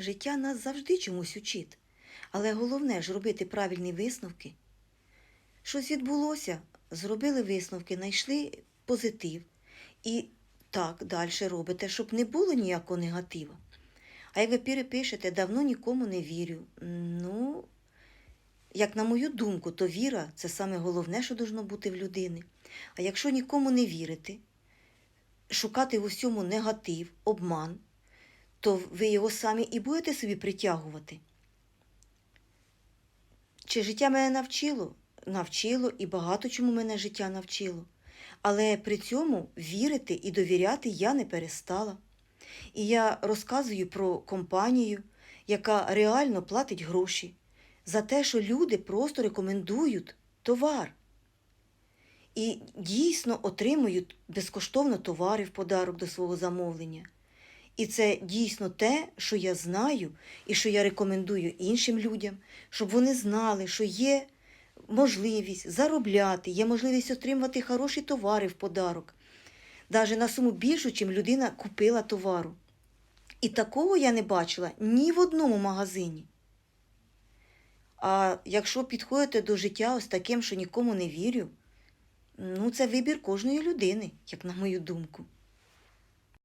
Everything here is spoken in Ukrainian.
Життя нас завжди чомусь учить. Але головне ж робити правильні висновки. Щось відбулося, зробили висновки, знайшли позитив. І так далі робите, щоб не було ніякого негатива. А як ви перепишете, давно нікому не вірю. Ну, як на мою думку, то віра це саме головне, що должно бути в людини. А якщо нікому не вірити, шукати в усьому негатив, обман, то ви його самі і будете собі притягувати. Чи життя мене навчило? Навчило і багато чому мене життя навчило. Але при цьому вірити і довіряти я не перестала. І я розказую про компанію, яка реально платить гроші за те, що люди просто рекомендують товар. І дійсно отримують безкоштовно товари в подарок до свого замовлення. І це дійсно те, що я знаю і що я рекомендую іншим людям, щоб вони знали, що є можливість заробляти, є можливість отримувати хороші товари в подарок, навіть на суму більшу, чим людина купила товару. І такого я не бачила ні в одному магазині. А якщо підходите до життя ось таким, що нікому не вірю, ну це вибір кожної людини, як на мою думку.